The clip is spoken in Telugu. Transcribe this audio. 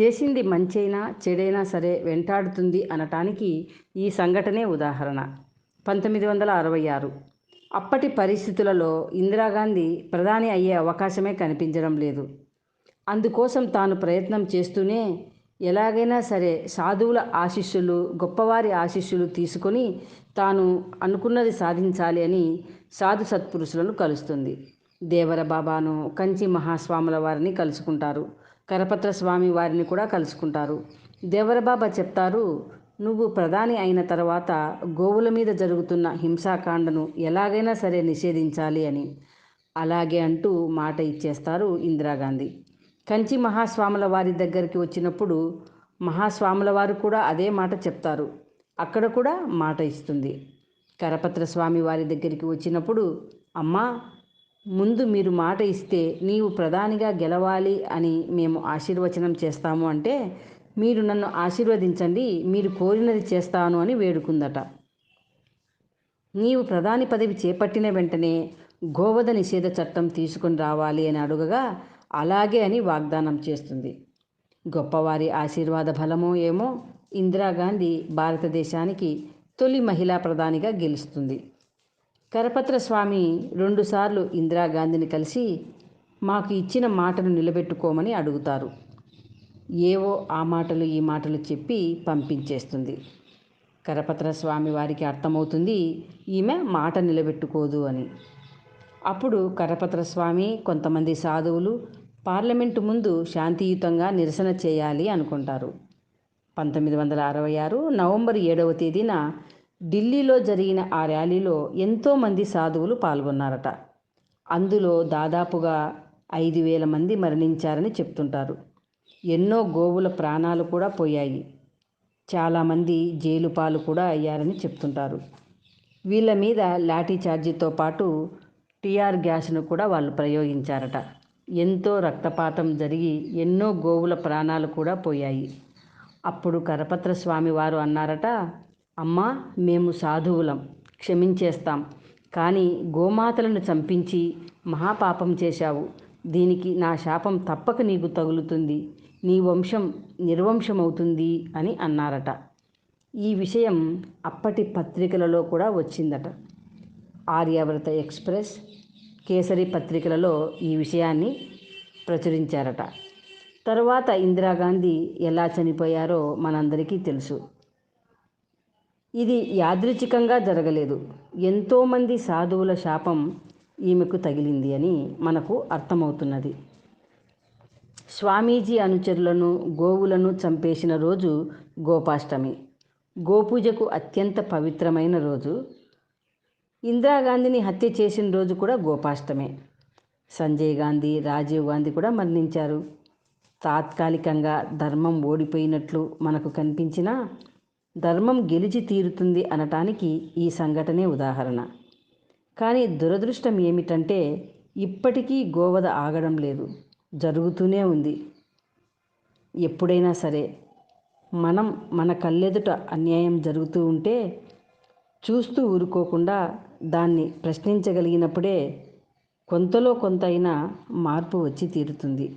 చేసింది మంచైనా చెడైనా సరే వెంటాడుతుంది అనటానికి ఈ సంఘటనే ఉదాహరణ. పంతొమ్మిది వందల అరవై ఆరు అప్పటి పరిస్థితులలో ఇందిరాగాంధీ ప్రధాని అయ్యే అవకాశమే కనిపించడం లేదు. అందుకోసం తాను ప్రయత్నం చేస్తూనే ఎలాగైనా సరే సాధువుల ఆశీస్సులు గొప్పవారి ఆశీస్సులు తీసుకొని తాను అనుకున్నది సాధించాలి అని సాధు సత్పురుషులను కలుస్తుంది. దేవర బాబాను కంచి మహాస్వాముల వారిని కలుసుకుంటారు. కరపత్ర స్వామి వారిని కూడా కలుసుకుంటారు. దేవరబాబా చెప్తారు నువ్వు ప్రధాని అయిన తర్వాత గోవుల మీద జరుగుతున్న హింసాకాండను ఎలాగైనా సరే నిషేధించాలి అని. అలాగే అంటూ మాట ఇచ్చేస్తారు ఇందిరాగాంధీ. కంచి మహాస్వాముల వారి దగ్గరికి వచ్చినప్పుడు మహాస్వాముల వారు కూడా అదే మాట చెప్తారు. అక్కడ కూడా మాట ఇస్తుంది. కరపత్ర స్వామి వారి దగ్గరికి వచ్చినప్పుడు అమ్మా ముందు మీరు మాట ఇస్తే నీవు ప్రధానిగా గెలవాలి అని మేము ఆశీర్వచనం చేస్తాము అంటే మీరు నన్ను ఆశీర్వదించండి మీరు కోరినది చేస్తాను అని వేడుకుందట. నీవు ప్రధాని పదవి చేపట్టిన వెంటనే గోవధ నిషేధ చట్టం తీసుకొని రావాలి అని అడుగగా అలాగే అని వాగ్దానం చేస్తుంది. గొప్పవారి ఆశీర్వాద బలమో ఏమో ఇందిరాగాంధీ భారతదేశానికి తొలి మహిళా ప్రధానిగా గెలుస్తుంది. కరపత్ర స్వామి రెండుసార్లు ఇందిరాగాంధీని కలిసి మాకు ఇచ్చిన మాటను నిలబెట్టుకోమని అడుగుతారు. ఏవో ఆ మాటలు ఈ మాటలు చెప్పి పంపించేస్తుంది. కరపత్ర స్వామి వారికి అర్థమవుతుంది ఈమె మాట నిలబెట్టుకోదు అని. అప్పుడు కరపత్ర స్వామి కొంతమంది సాధువులు పార్లమెంటు ముందు శాంతియుతంగా నిరసన చేయాలి అనుకుంటారు. పంతొమ్మిది వందల అరవై ఆరు నవంబర్ ఏడవ తేదీన ఢిల్లీలో జరిగిన ఆ ర్యాలీలో ఎంతోమంది సాధువులు పాల్గొన్నారట. అందులో దాదాపుగా ఐదు వేల మంది మరణించారని చెప్తుంటారు. ఎన్నో గోవుల ప్రాణాలు కూడా పోయాయి. చాలామంది జైలు పాలు కూడా అయ్యారని చెప్తుంటారు. వీళ్ళ మీద లాఠీ ఛార్జీతో పాటు టీఆర్ గ్యాస్ను కూడా వాళ్ళు ప్రయోగించారట. ఎంతో రక్తపాతం జరిగి ఎన్నో గోవుల ప్రాణాలు కూడా పోయాయి. అప్పుడు కరపత్ర స్వామి వారు అన్నారట అమ్మా మేము సాధువులం క్షమించేస్తాం. కానీ గోమాతలను చంపించి మహాపాపం చేశావు. దీనికి నా శాపం తప్పక నీకు తగులుతుంది. నీ వంశం నిర్వంశమవుతుంది అని అన్నారట. ఈ విషయం అప్పటి పత్రికలలో కూడా వచ్చిందట. ఆర్యావ్రత ఎక్స్ప్రెస్ కేసరి పత్రికలలో ఈ విషయాన్ని ప్రచురించారట. తరువాత ఇందిరాగాంధీ ఎలా చనిపోయారో మనందరికీ తెలుసు. ఇది యాదృచ్ఛికంగా జరగలేదు. ఎంతోమంది సాధువుల శాపం ఈమెకు తగిలింది అని మనకు అర్థమవుతున్నది. స్వామీజీ అనుచరులను గోవులను చంపేసిన రోజు గోపాష్టమి. గోపూజకు అత్యంత పవిత్రమైన రోజు. ఇందిరాగాంధీని హత్య చేసిన రోజు కూడా గోపాష్టమే. సంజయ్ గాంధీ రాజీవ్ గాంధీ కూడా మరణించారు. తాత్కాలికంగా ధర్మం ఓడిపోయినట్లు మనకు కనిపించినా ధర్మం గెలిచి తీరుతుంది అనటానికి ఈ సంఘటనే ఉదాహరణ. కానీ దురదృష్టం ఏమిటంటే ఇప్పటికీ గోవధ ఆగడం లేదు. జరుగుతూనే ఉంది. ఎప్పుడైనా సరే మనం మన కళ్ళెదుట అన్యాయం జరుగుతూ ఉంటే చూస్తూ ఊరుకోకుండా దాన్ని ప్రశ్నించగలిగినప్పుడే కొంతలో కొంత అయినా మార్పు వచ్చి తీరుతుంది.